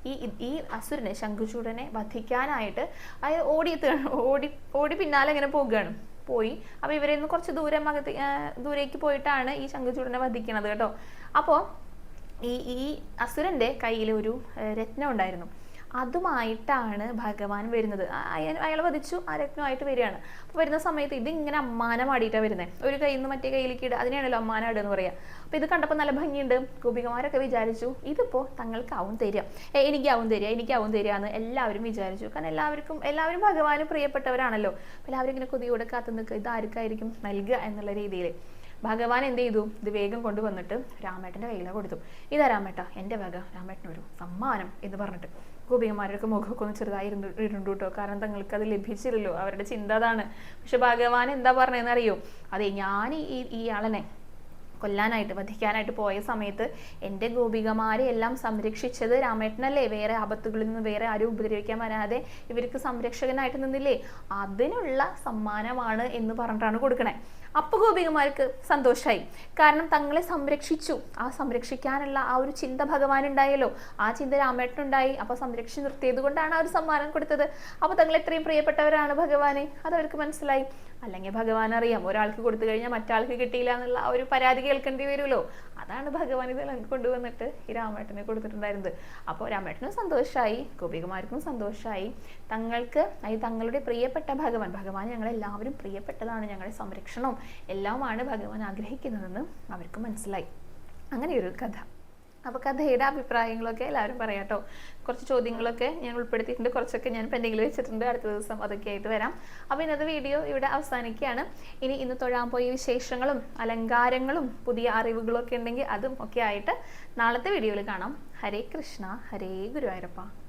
ഈ ഈ അസുരനെ ശംഖുചൂടനെ വധിക്കാനായിട്ട് അയാൾ ഓടി എത്തുകയാണ് ഓടി ഓടി പിന്നാലെ ഇങ്ങനെ പോകുകയാണ്. പോയി. അപ്പോൾ ഇവരിൽ നിന്ന് കുറച്ച് ദൂരം അകത്ത് ദൂരേക്ക് പോയിട്ടാണ് ഈ ശംഖുചൂടനെ വധിക്കണത് കേട്ടോ. അപ്പോൾ ഈ ഈ അസുരന്റെ കയ്യിൽ ഒരു രത്നം ഉണ്ടായിരുന്നു. അതുമായിട്ടാണ് ഭഗവാൻ വരുന്നത്. അയാൾ വധിച്ചു ആ രത്നമായിട്ട് വരികയാണ്. അപ്പോൾ വരുന്ന സമയത്ത് ഇത് ഇങ്ങനെ അമ്മാനം ആടിയിട്ടാണ് വരുന്നത് ഒരു കയ്യിൽ നിന്ന് മറ്റേ കയ്യിലേക്ക് ഇടുക അതിനെയാണല്ലോ അമ്മാനം ആടുക എന്ന് പറയുക അപ്പോൾ ഇത് കണ്ടപ്പോൾ നല്ല ഭംഗിയുണ്ട്. ഗോപികമാരൊക്കെ വിചാരിച്ചു ഇതിപ്പോൾ തങ്ങൾക്കാവും തരിക. എനിക്കാവും തരിക എനിക്കാവും തരിക എന്ന് എല്ലാവരും വിചാരിച്ചു. കാരണം എല്ലാവർക്കും എല്ലാവരും ഭഗവാന് പ്രിയപ്പെട്ടവരാണല്ലോ. എല്ലാവരും ഇങ്ങനെ കൊതിയോടെ കാത്തു നിൽക്കുക ഇത് ആർക്കായിരിക്കും നൽകുക എന്നുള്ള രീതിയിൽ ഭഗവാൻ എന്ത് ചെയ്തു? ഇത് വേഗം കൊണ്ടുവന്നിട്ട് രാമേട്ടന്റെ കയ്യിൽ കൊടുത്തു. ഇതാ രാമേട്ട എന്റെ വക. രാമേട്ടനൊരു സമ്മാനം എന്ന് പറഞ്ഞിട്ട്. ഗോപികമാരുടെ മുഖമൊക്കെ ഒന്ന് ചെറുതായി ഇരുന്നു ഇരുണ്ടു കേട്ടോ. കാരണം തങ്ങൾക്ക് അത് ലഭിച്ചില്ലല്ലോ. അവരുടെ ചിന്ത അതാണ്. പക്ഷെ ഭഗവാൻ എന്താ പറഞ്ഞതെന്ന് അറിയോ അതെ ഞാൻ ഈ ഇയാളനെ കൊല്ലാനായിട്ട് വധിക്കാനായിട്ട് പോയ സമയത്ത് എന്റെ ഗോപികമാരെ എല്ലാം സംരക്ഷിച്ചത് രാമേട്ടനല്ലേ? വേറെ ആപത്തുകളിൽ നിന്ന് വേറെ ആരും ഉപദ്രവിക്കാൻ വരാതെ ഇവർക്ക് സംരക്ഷകനായിട്ട് നിന്നില്ലേ? അതിനുള്ള സമ്മാനമാണ് എന്ന് പറഞ്ഞിട്ടാണ് കൊടുക്കണേ. അപ്പോൾ ഗോപികമാർക്ക് സന്തോഷമായി കാരണം തങ്ങളെ സംരക്ഷിച്ചു. ആ സംരക്ഷിക്കാനുള്ള ആ ഒരു ചിന്ത ഭഗവാൻ ഉണ്ടായല്ലോ ആ ചിന്ത രാമേട്ടനുണ്ടായി. അപ്പോൾ സംരക്ഷിച്ച് നിർത്തിയത് കൊണ്ടാണ് ആ ഒരു സമ്മാനം കൊടുത്തത്. അപ്പോൾ തങ്ങൾ എത്രയും പ്രിയപ്പെട്ടവരാണ് ഭഗവാനെ. അതവർക്ക് മനസ്സിലായി. അല്ലെങ്കിൽ ഭഗവാൻ അറിയാം ഒരാൾക്ക് കൊടുത്തു കഴിഞ്ഞാൽ മറ്റാൾക്ക് കിട്ടിയില്ല എന്നുള്ള ആ ഒരു പരാതി കേൾക്കേണ്ടി വരുമല്ലോ. അതാണ് ഭഗവാൻ ഇത് കൊണ്ടുവന്നിട്ട് ഈ രാമേട്ടനെ കൊടുത്തിട്ടുണ്ടായിരുന്നത്. അപ്പോൾ രാമേട്ടനും സന്തോഷമായി ഗോപികുമാർക്കും സന്തോഷമായി തങ്ങൾക്ക് അതായത് തങ്ങളുടെ പ്രിയപ്പെട്ട ഭഗവാൻ ഭഗവാൻ ഞങ്ങളെല്ലാവരും പ്രിയപ്പെട്ടതാണ് ഞങ്ങളുടെ സംരക്ഷണവും എല്ലാമാണ് ഭഗവാൻ ആഗ്രഹിക്കുന്നതെന്ന് അവർക്ക് മനസ്സിലായി. അങ്ങനെയൊരു കഥ. അപ്പോൾ കഥയുടെ അഭിപ്രായങ്ങളൊക്കെ എല്ലാവരും പറയാട്ടോ. കുറച്ച് ചോദ്യങ്ങളൊക്കെ ഞാൻ ഉൾപ്പെടുത്തിയിട്ടുണ്ട്. കുറച്ചൊക്കെ ഞാൻ പെൻഡിങ്ങിൽ വെച്ചിട്ടുണ്ട്. അടുത്ത ദിവസം അതൊക്കെ ആയിട്ട് വരാം. അപ്പോൾ ഇന്നത്തെ വീഡിയോ ഇവിടെ അവസാനിക്കുകയാണ്. ഇനി ഇന്ന് തൊഴാൻ പോയ വിശേഷങ്ങളും അലങ്കാരങ്ങളും പുതിയ അറിവുകളൊക്കെ ഉണ്ടെങ്കിൽ അതും ഒക്കെ ആയിട്ട് നാളത്തെ വീഡിയോയിൽ കാണാം. ഹരേ കൃഷ്ണ. ഹരേ ഗുരുവായൂരപ്പ.